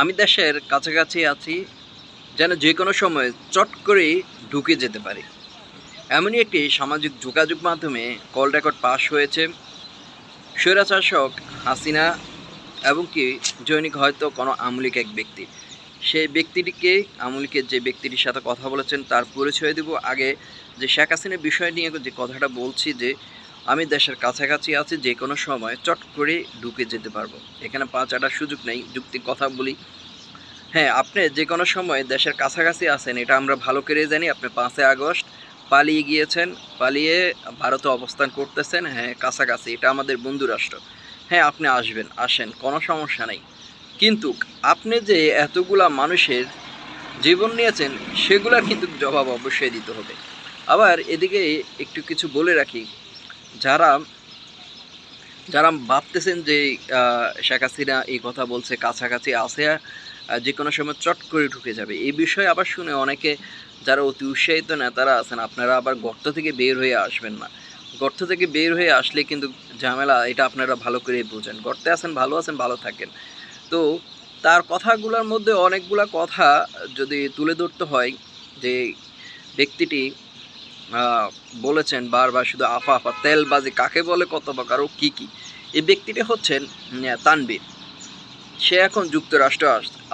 আমি দেশের কাছাকাছি আছি, যেন যে কোনো সময় চট করে ঢুকে যেতে পারি। এমনই একটি সামাজিক যোগাযোগ মাধ্যমে কল রেকর্ড পাস হয়েছে। স্বৈরাশাসক হাসিনা এবং কি জৈনিক হয়তো কোনো আমলিক এক ব্যক্তি। সেই ব্যক্তিটিকে, আমলিকের যে ব্যক্তিটির সাথে কথা বলেছেন, তার পরিচয় দেব আগে যে শেখ হাসিনার বিষয় নিয়ে যে কথাটা বলছি যে আমি দেশের কাছাকাছি আছি, যে কোনো সময় চট করে ঢুকে যেতে পারব। এখানে পাঁচ আটার সুযোগ নেই, যুক্তি কথা বলি। হ্যাঁ আপনি যে কোনো সময় দেশের কাছাকাছি আছেন, এটা আমরা ভালো করে জানি। আপনি পাঁচই আগস্ট পালিয়ে গিয়েছেন, পালিয়ে ভারতে অবস্থান করতেছেন। হ্যাঁ কাছাকাছি, এটা আমাদের বন্ধু রাষ্ট্র। হ্যাঁ আপনি আসবেন, আসেন, কোনো সমস্যা নেই। কিন্তু আপনি যে এতগুলা মানুষের জীবন নিয়েছেন, সেগুলার কিন্তু জবাব অবশ্যই দিতে হবে। আবার এদিকে একটু কিছু বলে রাখি যারা যারা ভাবতেছেন যে শেখ হাসিনা এই কথা বলছে, কাছাকাছি আছে যে কোনো সময় চট করে ঢুকে যাবে। এই বিষয়ে আবার শুনে অনেকে যারা অতি উৎসাহিত নেতারা আছেন, আপনারা আবার গর্ত থেকে বের হয়ে আসবেন না। গর্ত থেকে বের হয়ে আসলে কিন্তু ঝামেলা, এটা আপনারা ভালো করে বোঝেন। গর্তে আছেন, ভালো আছেন, ভালো থাকেন। তো তার কথাগুলোর মধ্যে অনেকগুলা কথা যদি তুলে ধরতে হয়, যে ব্যক্তিটি বলেছেন বারবার শুধু আফা আফা, তেলবাজি কাকে বলে, কত প্রকার ও কী কী। এই ব্যক্তিটি হচ্ছেন তানবীর সে এখন যুক্তরাষ্ট্র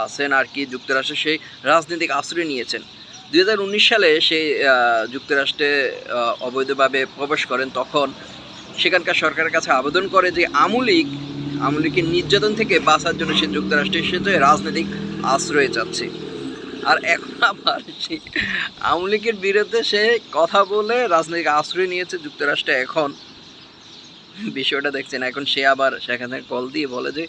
আছেন আর কি, যুক্তরাষ্ট্রে সেই রাজনৈতিক আশ্রয় নিয়েছেন। দুই হাজার উনিশ সালে সে যুক্তরাষ্ট্রে অবৈধভাবে প্রবেশ করেন তখন সেখানকার সরকারের কাছে আবেদন করে যে আমুলিক আমুলিকের নির্যাতন থেকে বাঁচার জন্য সে যুক্তরাষ্ট্রে এসেছে, রাজনৈতিক আশ্রয়ে যাচ্ছে। আর এখন আবার সে আওয়ামী লীগের বিরুদ্ধে সে কথা বলে রাজনৈতিক আশ্রয় নিয়েছে যুক্তরাষ্ট্রে এখন। বিষয়টা দেখছেন, এখন সে আবার সেখানে কল দিয়ে বলে যে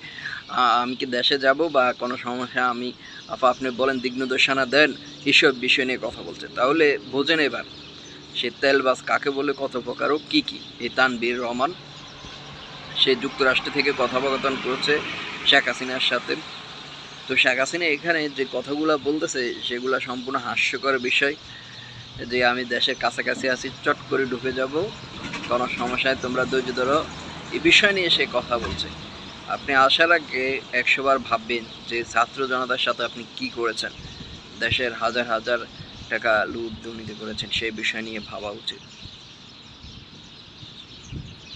আমি কি দেশে যাব বা কোনো সমস্যা আমি, আপা আপনি বলেন দিগ্নদর্শনা দেন এসব বিষয় নিয়ে কথা বলছে। তাহলে বোঝেন এবার, সে তেলবাস কাকে বলে, কত প্রকার ও কী কী? এই তানবীর রহমান, সে যুক্তরাষ্ট্র থেকে কথোপকথন করছে শেখ হাসিনার সাথে। তো শেখ হাসিনা এখানে যে কথাগুলো বলতেছে, সেগুলো সম্পূর্ণ হাস্যকর বিষয় যে আমি দেশের কাছাকাছি আছি, চট করে ঢুকে যাব। কোনো সমস্যায় তোমরা ধৈর্য ধরো। এই বিষয় নিয়ে সে কথা বলছে। আপনি আসার আগে একশোবার ভাববেন যে ছাত্র জনতার সাথে আপনি কি করেছেন। দেশের হাজার হাজার টাকা লুট দুর্নীতি করেছেন, সেই বিষয় নিয়ে ভাবা উচিত।